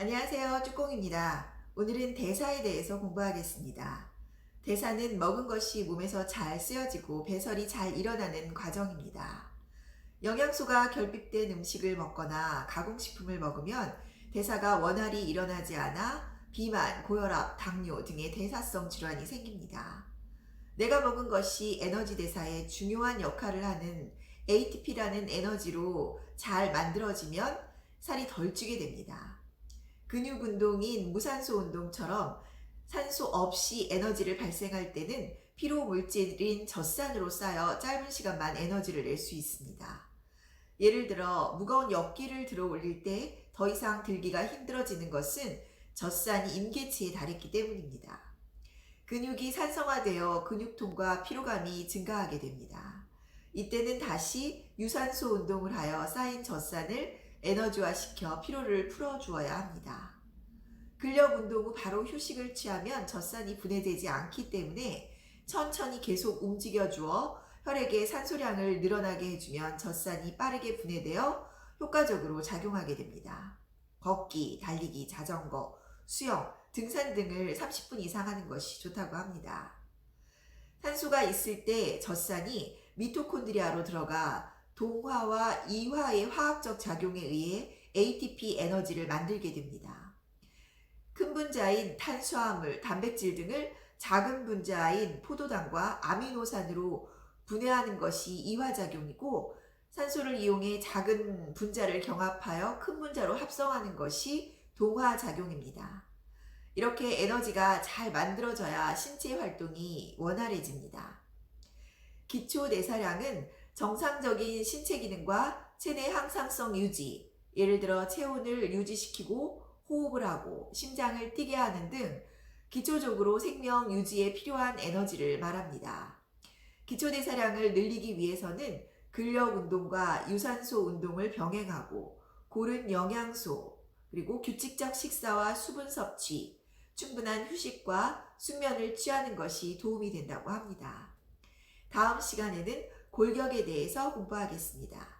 안녕하세요. 쭈꽁입니다. 오늘은 대사에 대해서 공부하겠습니다. 대사는 먹은 것이 몸에서 잘 쓰여지고 배설이 잘 일어나는 과정입니다. 영양소가 결핍된 음식을 먹거나 가공식품을 먹으면 대사가 원활히 일어나지 않아 비만, 고혈압, 당뇨 등의 대사성 질환이 생깁니다. 내가 먹은 것이 에너지 대사에 중요한 역할을 하는 ATP라는 에너지로 잘 만들어지면 살이 덜 찌게 됩니다. 근육 운동인 무산소 운동처럼 산소 없이 에너지를 발생할 때는 피로 물질인 젖산으로 쌓여 짧은 시간만 에너지를 낼 수 있습니다. 예를 들어 무거운 역기를 들어 올릴 때 더 이상 들기가 힘들어지는 것은 젖산이 임계치에 달했기 때문입니다. 근육이 산성화되어 근육통과 피로감이 증가하게 됩니다. 이때는 다시 유산소 운동을 하여 쌓인 젖산을 에너지화시켜 피로를 풀어주어야 합니다. 근력 운동 후 바로 휴식을 취하면 젖산이 분해되지 않기 때문에 천천히 계속 움직여 주어 혈액의 산소량을 늘어나게 해주면 젖산이 빠르게 분해되어 효과적으로 작용하게 됩니다. 걷기, 달리기, 자전거, 수영, 등산 등을 30분 이상 하는 것이 좋다고 합니다. 산소가 있을 때 젖산이 미토콘드리아로 들어가 동화와 이화의 화학적 작용에 의해 ATP 에너지를 만들게 됩니다. 큰 분자인 탄수화물, 단백질 등을 작은 분자인 포도당과 아미노산으로 분해하는 것이 이화작용이고 산소를 이용해 작은 분자를 경합하여 큰 분자로 합성하는 것이 동화작용입니다. 이렇게 에너지가 잘 만들어져야 신체 활동이 원활해집니다. 기초 내사량은 정상적인 신체 기능과 체내 항상성 유지, 예를 들어 체온을 유지시키고 호흡을 하고 심장을 뛰게 하는 등 기초적으로 생명 유지에 필요한 에너지를 말합니다. 기초 대사량을 늘리기 위해서는 근력 운동과 유산소 운동을 병행하고 고른 영양소, 그리고 규칙적 식사와 수분 섭취, 충분한 휴식과 수면을 취하는 것이 도움이 된다고 합니다. 다음 시간에는 골격에 대해서 공부하겠습니다.